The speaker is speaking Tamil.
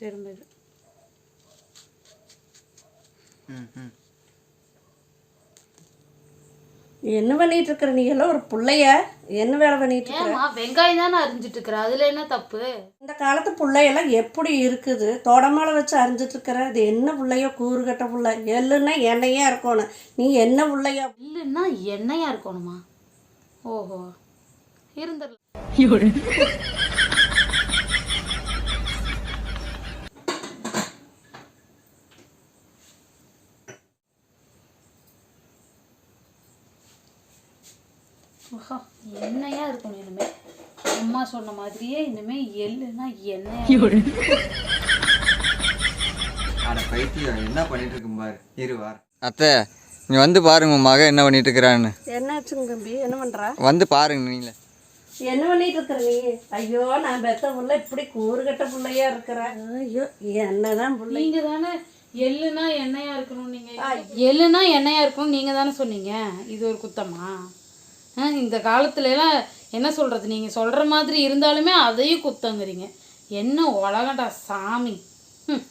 திரும்ப என்ன பண்ணிட்டு இருக்கிற நீ? எல்லாம் ஒரு பிள்ளையா. என்ன வேலை பண்ணிட்டு இருக்கிற? ஏம்மா வெங்காயம் தானே அரிஞ்சிட்டு இருக்கிற? அதுல என்ன தப்பு? இந்த காலத்து பிள்ளையெல்லாம் எப்படி இருக்குது? தோடமால வச்சு அரிஞ்சிட்டு இருக்கிற? இது என்ன பிள்ளையோ? கூறு கட்ட பிள்ளை. எள்ளுன்னா எண்ணெயா இருக்கணும். நீ என்ன பிள்ளையோ? இல்லைன்னா எண்ணெயா இருக்கணுமா? ஓஹோ. இருந்துடலாம். ஓஹோ எண்ணெயா இருக்கணும் இனிமே? அம்மா சொன்ன மாதிரியே இனிமே எள்ளுனா எண்ணெயா என்ன பண்ணிட்டு இருக்கும் பாரு? இரு வார் அத்தை நீ வந்து பாருங்க உன் மகன் என்ன பண்ணிட்டு இருக்கிறான்னு. என்னாச்சுங்க தம்பி? என்ன பண்றா? வந்து பாருங்க நீங்களே. என்ன பண்ணிட்டு இருக்கிற நீ? ஐயோ நான் பெத்த புள்ள இப்படி கூறு கட்ட பிள்ளையா இருக்கிற. ஐயோ. என்னதான் பிள்ளை. நீங்க தானே எள்ளுனா எண்ணெயா இருக்கணும் நீங்க? எள்ளுனா எண்ணெயா இருக்கணும் நீங்க தானே சொன்னீங்க? இது ஒரு குத்தமா? இந்த காலத்துலலாம் என்ன சொல்கிறது நீங்கள் சொல்கிற மாதிரி இருந்தாலுமே அதையும் குத்தங்கிறீங்க. என்ன உலகண்டா சாமி. ம்